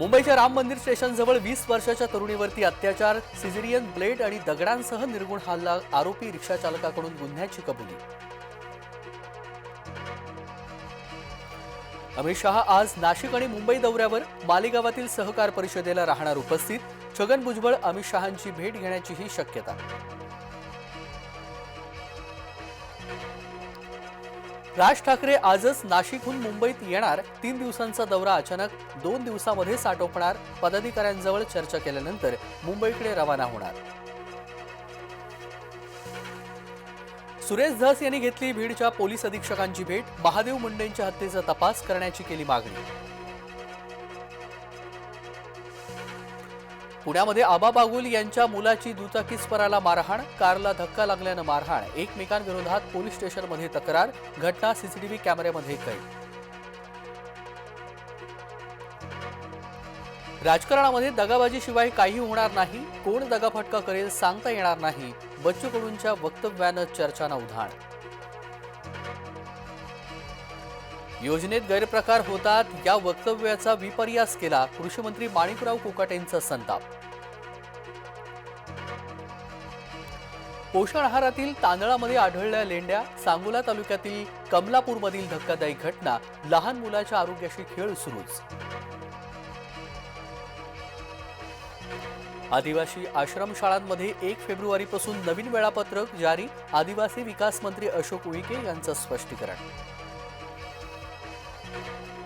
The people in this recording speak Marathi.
मुंबईच्या राम मंदिर स्टेशनजवळ वीस वर्षाच्या तरुणीवरती अत्याचार सिझेरियन ब्लेड आणि दगडांसह निर्गुण हल्ला आरोपी रिक्षाचालकाकडून गुन्ह्याची कबुली. अमित शहा आज नाशिक आणि मुंबई दौऱ्यावर मालेगावातील सहकार परिषदेला राहणार उपस्थित. छगन भुजबळ अमित शहांची भेट घेण्याचीही शक्यता. राज ठाकरे आजच नाशिकहून मुंबईत येणार. तीन दिवसांचा दौरा अचानक दोन दिवसामध्येच साठोपणार. पदाधिकाऱ्यांजवळ चर्चा केल्यानंतर मुंबईकडे रवाना होणार. सुरेश धस यांनी घेतली बीडच्या पोलीस अधीक्षकांची भेट. महादेव मुंडेंच्या हत्येचा तपास करण्याची केली मागणी. पुण्यामध्ये आबा बागुल यांच्या मुलाची दुचाकीस्पराला मारहाण कारला धक्का लागल्यानं मारहाण. एकमेकांविरोधात पोलीस स्टेशनमध्ये तक्रार घटना सीसीटीव्ही कॅमेऱ्यामध्ये कैद. राजकारणामध्ये दगाबाजीशिवाय काही होणार नाही कोण दगाफटका करेल सांगता येणार नाही. बच्चू कडूंच्या वक्तव्यानं चर्चांना उधाण. योजनेत गैरप्रकार होतात या वक्तव्याचा विपर्यास केला कृषीमंत्री माणिकराव कोकाटेंचा संताप. पोषण आहारातील तांदळामध्ये आढळल्या लेंड्या सांगोला तालुक्यातील कमलापूरमधील धक्कादायी घटना लहान मुलाच्या आरोग्याशी खेळ सुरूच. आदिवासी आश्रमशाळांमध्ये एक फेब्रुवारीपासून नवीन वेळापत्रक जारी आदिवासी विकास मंत्री अशोक उईके यांचं स्पष्टीकरण. Thank you.